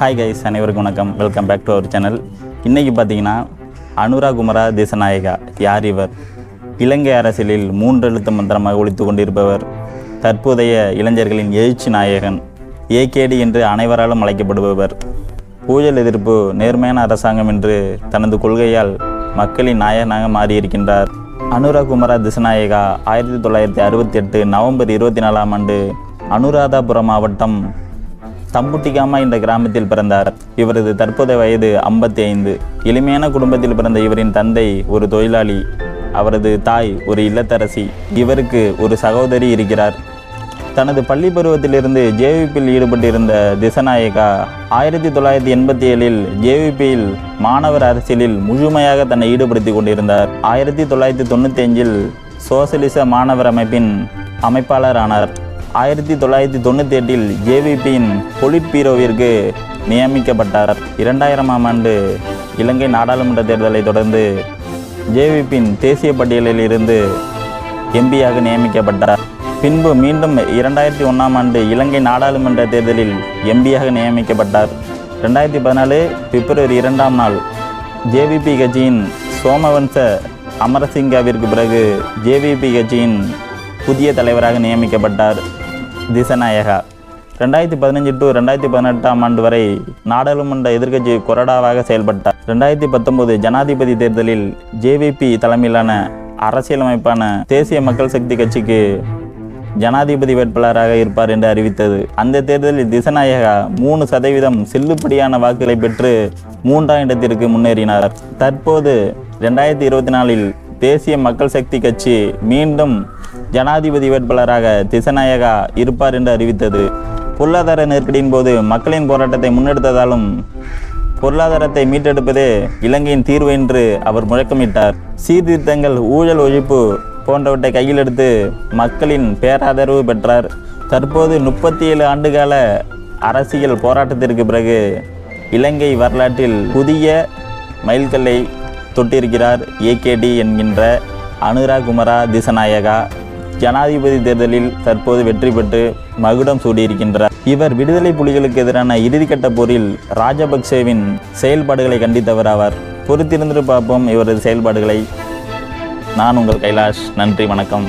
Hi guys அனைவருக்கும் வணக்கம். Welcome back to our channel இன்றைக்கி பார்த்தீங்கன்னா அனுரா குமரா தேசநாயகா. யார் இவர்? இலங்கை அரசியலில் மூன்று எழுத்து மந்திரமாக ஒழித்து கொண்டிருப்பவர் தற்போதைய இளைஞர்களின் எழுச்சி நாயகன் ஏகேடி என்று அனைவராலும் அழைக்கப்படுபவர். ஊழல் எதிர்ப்பு நேர்மையான அரசாங்கம் என்று தனது கொள்கையால் மக்களின் நாயகனாக மாறியிருக்கின்றார். அனுரா குமரா திசநாயகா ஆயிரத்தி தொள்ளாயிரத்தி அறுபத்தி எட்டு நவம்பர் இருபத்தி நாலாம் ஆண்டு அனுராதாபுரம் மாவட்டம் தம்புட்டிகாமா என்ற கிராமத்தில் பிறந்தார். இவரது தற்போதைய வயது ஐம்பத்தி ஐந்து எளிமையான குடும்பத்தில் பிறந்த இவரின் தந்தை ஒரு தொழிலாளி. அவரது தாய் ஒரு இல்லத்தரசி. இவருக்கு ஒரு சகோதரி இருக்கிறார். தனது பள்ளி பருவத்திலிருந்து ஜேவிபியில் ஈடுபட்டிருந்த திசநாயகா ஆயிரத்தி தொள்ளாயிரத்தி எண்பத்தி ஏழில் ஜேவிபியில் மாணவர் அரசியலில் முழுமையாக தன்னை ஈடுபடுத்தி கொண்டிருந்தார். ஆயிரத்தி தொள்ளாயிரத்தி தொண்ணூற்றி அஞ்சில் சோசலிச மாணவர் அமைப்பின் அமைப்பாளர் ஆனார். ஆயிரத்தி தொள்ளாயிரத்தி தொண்ணூற்றி எட்டில் ஜேவிபியின் பொலிட் பீரோவிற்கு நியமிக்கப்பட்டார். இரண்டாயிரமாம் ஆண்டு இலங்கை நாடாளுமன்ற தேர்தலை தொடர்ந்து ஜேவிபியின் தேசிய பட்டியலில் இருந்து எம்பியாக நியமிக்கப்பட்டார். பின்பு மீண்டும் இரண்டாயிரத்தி ஒன்றாம் ஆண்டு இலங்கை நாடாளுமன்ற தேர்தலில் எம்பியாக நியமிக்கப்பட்டார். ரெண்டாயிரத்தி பதினாலு பிப்ரவரி இரண்டாம் நாள் ஜேவிபி கட்சியின் சோமவன்ச அமரசிங்காவிற்கு பிறகு ஜேவிபி கட்சியின் புதிய தலைவராக நியமிக்கப்பட்டார். திசநாயகா. ரெண்டாயிரத்தி பதினஞ்சு டு ரெண்டாயிரத்தி பதினெட்டாம் ஆண்டு வரை நாடாளுமன்ற எதிர்க்கட்சி கொறடாவாக செயல்பட்டார். ரெண்டாயிரத்தி பத்தொன்பது ஜனாதிபதி தேர்தலில் ஜேவிபி தலைமையிலான அரசியலமைப்பான தேசிய மக்கள் சக்தி கட்சிக்கு ஜனாதிபதி வேட்பாளராக இருப்பார் என்று அறிவித்தது. அந்த தேர்தலில் திசநாயகா மூணு சதவீதம் செல்லுபடியான வாக்குகளை பெற்று மூன்றாம் இடத்திற்கு முன்னேறினார். தற்போது ரெண்டாயிரத்தி இருபத்தி நாலில் தேசிய மக்கள் சக்தி கட்சி மீண்டும் ஜனாதிபதி வேட்பாளராக திசநாயகா இருப்பார் என்று அறிவித்தது. பொருளாதார நெருக்கடியின் போது மக்களின் போராட்டத்தை முன்னெடுத்ததாலும் பொருளாதாரத்தை மீட்டெடுப்பதே இலங்கையின் தீர்வு என்று அவர் முழக்கமிட்டார். சீர்திருத்தங்கள் ஊழல் ஒழிப்பு போன்றவற்றை கையில் எடுத்து மக்களின் பேராதரவு பெற்றார். தற்போது முப்பத்தி ஏழு ஆண்டுகால அரசியல் போராட்டத்திற்கு பிறகு இலங்கை வரலாற்றில் புதிய மைல்கல்லை தொட்டிருக்கிறார் ஏகேடி என்கின்ற அனுரா குமரா திசநாயகா. ஜனாதிபதி தேர்தலில் தற்போது வெற்றி பெற்று மகுடம் சூடியிருக்கின்றார். இவர் விடுதலை புலிகளுக்கு எதிரான இறுதிக்கட்ட போரில் ராஜபக்சேவின் செயல்பாடுகளை கண்டித்தவர் ஆவார். பொறுத்திருந்து பார்ப்போம் இவரது செயல்பாடுகளை. நான் உங்கள் கைலாஷ். நன்றி வணக்கம்.